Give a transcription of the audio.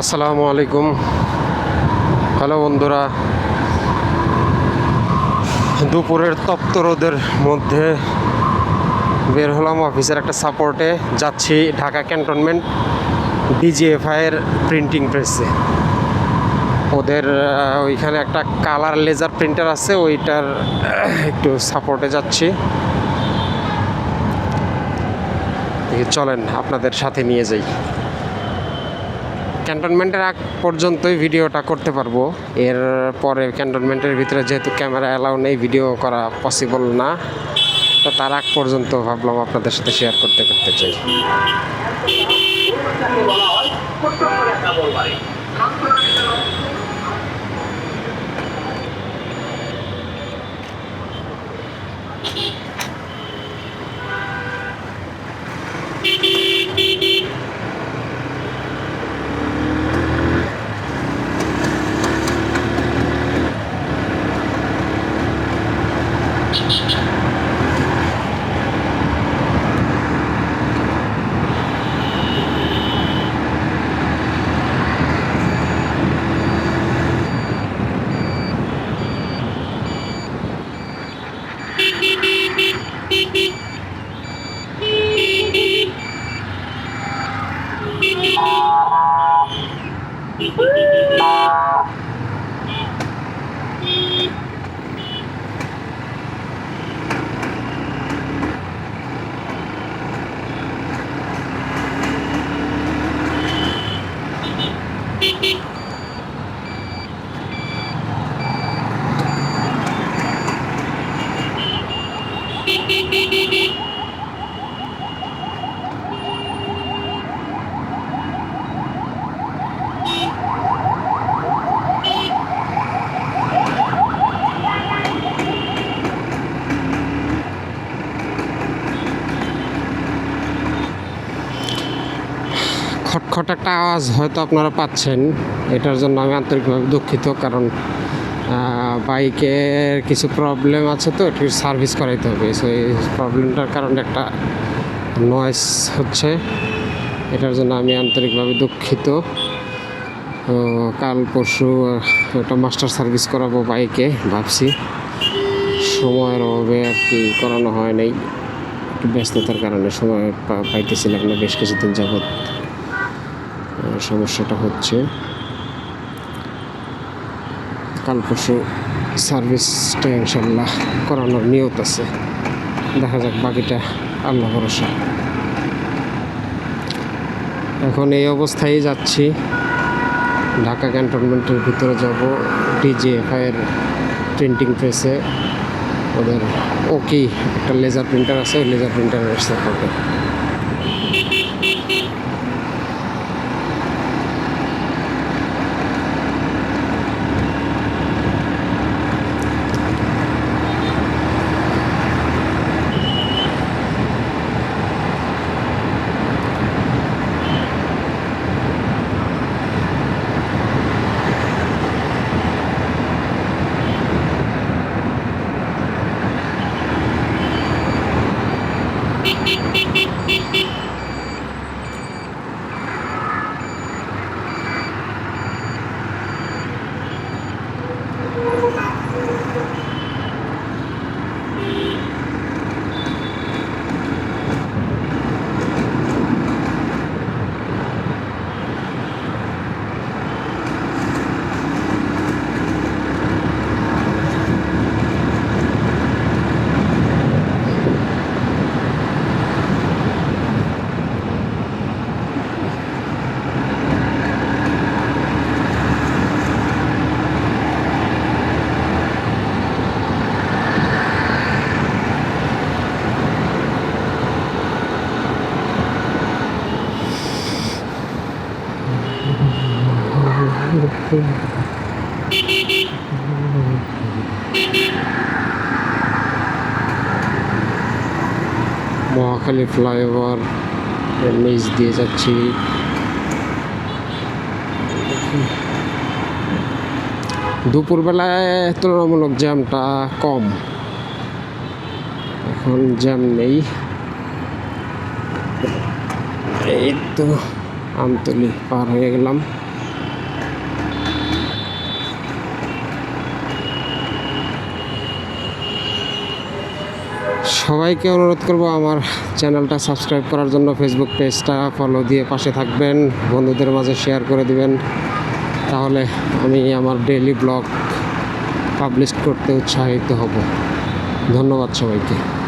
আসসালামু আলাইকুম। হ্যালো বন্ধুরা। দুপুরের তপ্ত রোদের মধ্যে বের হলাম অফিসের একটা সাপোর্টে। যাচ্ছি ঢাকা ক্যান্টনমেন্ট ডিজিএফআইয়ের প্রিন্টিং প্রেসে। ওদের ওইখানে একটা কালার লেজার প্রিন্টার আছে, ওইটার একটু সাপোর্টে যাচ্ছি। চলেন, আপনাদের সাথে নিয়ে যাই। ক্যান্টনমেন্টের আগ পর্যন্তই ভিডিওটা করতে পারব। এর পরে ক্যান্টনমেন্টের ভিতরে যেহেতু ক্যামেরা অ্যালাউ নেই, ভিডিও করা পসিবল না। তো তার আগ পর্যন্ত ভাবলাম আপনাদের সাথে শেয়ার করতে করতে চাই। তাকে বলা হয় ছোট্ট একটা আওয়াজ হয়তো আপনারা পাচ্ছেন। এটার জন্য আমি আন্তরিকভাবে দুঃখিত, কারণ বাইকের কিছু প্রবলেম আছে তো, একটু সার্ভিস করাইতে হবে। সো এই প্রবলেমটার কারণে একটা নয়েস হচ্ছে। এটার জন্য আমি আন্তরিকভাবে দুঃখিত। কাল পরশু একটা মাস্টার সার্ভিস করাবো বাইকে, ভাবছি। সময়ের অভাবে আর কি করানো হয় নাই। একটু ব্যস্ততার কারণে সময় পাইতেছিলাম না, বেশ কিছুদিন যাবৎ। সমস্যাটা হচ্ছে। কাল পরশু সার্ভিসটা ইনশাল্লাহ করানোর নিয়ত আছে। দেখা যাক বাকিটা আল্লাহ ভরসা। এখন এই অবস্থায় যাচ্ছি। ঢাকা ক্যান্টনমেন্টের ভিতরে যাব। ডিজিএফআইয়ের প্রিন্টিং প্রেসে। ওদের ওকি একটা লেজার প্রিন্টার আছে, ওই লেজার প্রিন্টারের সাপোর্টে। মহাখালী ফ্লাইওভার নিচ দিয়ে যাচ্ছি। দুপুরবেলায় তুলনামূলক জ্যামটা কম। এখন জ্যাম নেই। এই তো, আমতলি পার হয়ে গেলাম। সবাইকে অনুরোধ করব আমার চ্যানেলটা সাবস্ক্রাইব করার জন্য। ফেসবুক পেজটা ফলো দিয়ে পাশে থাকবেন, বন্ধুদের মাঝে শেয়ার করে দিবেন। তাহলে আমি আমার ডেইলি ব্লগ পাবলিশ করতে উৎসাহিত হব। ধন্যবাদ সবাইকে।